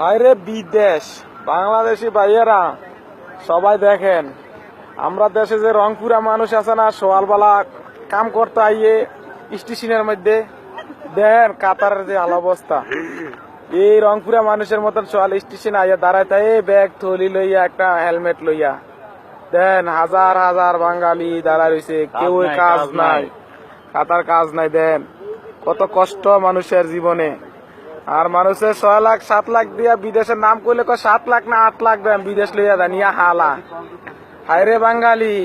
আরে বিদেশ বাংলাদেশি ভাইয়েরা সবাই দেখেন আমরা দেশে যে রংপুরা মানুষ আছে না সোয়ালবালা কাম করতে আইয়ে স্টেশনের মধ্যে দেন কাতারের যে আল অবস্থা এই রংপুরা মানুষের মতন সোয়াল স্টেশন আইয়া দাঁড়াইতে এই ব্যাগ থলি লইয়া একটা হেলমেট লইয়া দেন হাজার হাজার বাঙালি দাঁড়ায় রয়েছে কেউ কাজ নাই। কাতার কাজ নাই দেন কত কষ্ট মানুষের জীবনে আর মানুষের ছয় লাখ সাত লাখ দিয়া বিদেশের নাম করলে কয় সাত লাখ না আট লাখ দেন বিদেশ লইয়া দেন ইয়া হালা। হায়রে বাঙালি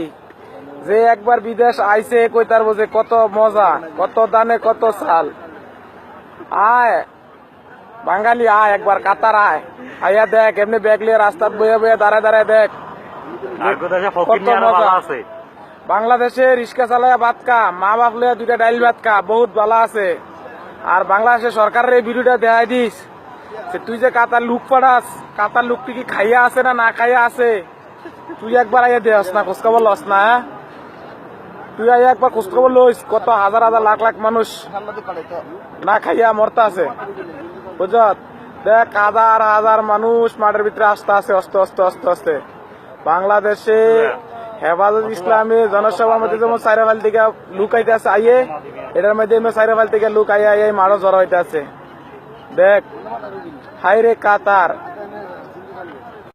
যে একবার বিদেশ আইছে কই তার বোঝে কত মজা কত দানে কত সাল আয় বাঙালি আয় একবার কাতার আয়। আইয়া দেখ এমনি ব্যাগ লিয়ে রাস্তাত বয়ে বয়ে দাঁড়ায় দাঁড়ায় দেখ। মজা। আছে। বাংলাদেশে রিক্সা চালায় ভাত খা মা বাপ লইয়া দুইটা ডাইল ভাত খা বহুত ভালো আছে। আর বাংলাদেশে সরকারের এই ভিডিওটা দেখাই দিস যে তুই যে কাতার লুক পাড়াস কাতার লুকটি কি খাইয়া আছে না না খাইয়া আছে? তুই একবার আইয়া দেস না খোঁজখবর লস না হ্যাঁ? তুই আইয়া একবার খোঁজখবর লইস কত হাজার হাজার লাখ লাখ মানুষ না খাইয়া মরতে আছে। বুঝত? দেখ হাজার হাজার মানুষ মাঠের ভিতরে আসতে আছে অস্তে অস্তে অস্তে অস্তে বাংলাদেশে হেফাজত ইসলামী জনসভার মধ্যে যেমন সাইরাফাল থেকে লুক আইতে আছে আইয়ে। এটার মধ্যে সাইরে ফাল থেকে লুক আইয়া আই মারো জড়ো হইতে আছে দেখ হাই রে কাতার।